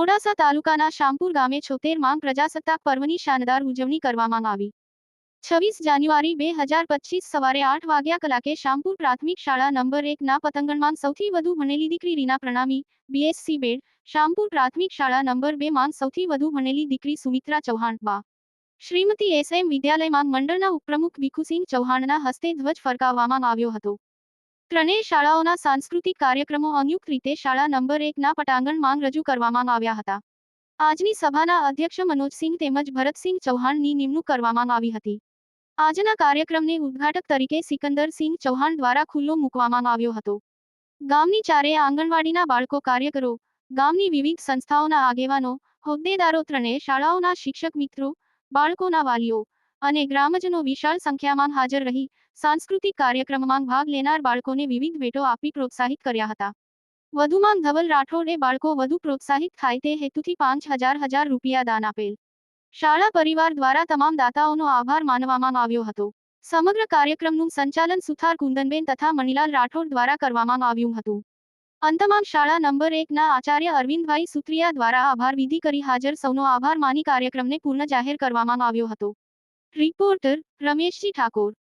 મોડાસા તાલુકાના શામપુર ગામે છોતેર માંગ પ્રજાસત્તાક પર્વની શાનદાર ઉજવણી કરવામાં આવી. છવ્વીસ જાન્યુઆરી બે હજાર પચીસ સવારે આઠ વાગ્યા કલાકે શામપુર પ્રાથમિક શાળા નંબર એક ના પતંગણમાં સૌથી વધુ ભણેલી દીકરી રીના પ્રણામી બીએસસી બેડ, શામપુર પ્રાથમિક શાળા નંબર બે માં સૌથી વધુ ભણેલી દીકરી સુમિત્રા ચૌહાણ બા. શ્રીમતી એસ એમ વિદ્યાલયમાં મંડળના ઉપપ્રમુખ ભીખુસિંહ ચૌહાણના હસ્તે ધ્વજ ફરકાવવામાં આવ્યો હતો. ત્રણેય શાળાઓના સાંસ્કૃતિક કાર્યક્રમો અનયુક્ત રીતે શાળા નંબર એકના પટાંગણ માંગ રજૂ કરવામાં આવ્યા હતા. આજની સભાના અધ્યક્ષ મનોજસિંહ તેમજ ભરતસિંહ ચૌહાણની નિમણૂક કરવામાં આવી હતી. આજના કાર્યક્રમને ઉદ્ઘાટક તરીકે સિકંદરસિંહ ચૌહાણ દ્વારા ખુલ્લો મૂકવામાં આવ્યો હતો. ગામની ચારે આંગણવાડીના બાળકો કાર્યકરો, ગામની વિવિધ સંસ્થાઓના આગેવાનો, હોદ્દેદારો, ત્રણેય શાળાઓના શિક્ષક મિત્રો, બાળકોના વાલીઓ અને ગ્રામજનો વિશાળ સંખ્યામાં હાજર રહી સાંસ્કૃતિક કાર્યક્રમમાં ભાગ લેનાર બાળકોને વિવિધ ભેટો આપી પ્રોત્સાહિત કર્યા હતા. વધુમાં ધવલ રાઠોડે બાળકો વધુ પ્રોત્સાહિત થાય તે હેતુથી પાંચ હજાર હજાર રૂપિયા દાન આપેલ. શાળા પરિવાર દ્વારા તમામ દાતાઓનો આભાર માનવામાં આવ્યો હતો. સમગ્ર કાર્યક્રમનું સંચાલન સુથાર કુંદનબેન તથા મણિલાલ રાઠોડ દ્વારા કરવામાં આવ્યું હતું. અંતમાં શાળા નંબર એકના આચાર્ય અરવિંદભાઈ સુત્રિયા દ્વારા આભાર વિધિ કરી હાજર સૌનો આભાર માની કાર્યક્રમને પૂર્ણ જાહેર કરવામાં આવ્યો હતો. રિપોર્ટર રમેશજી ઠાકોર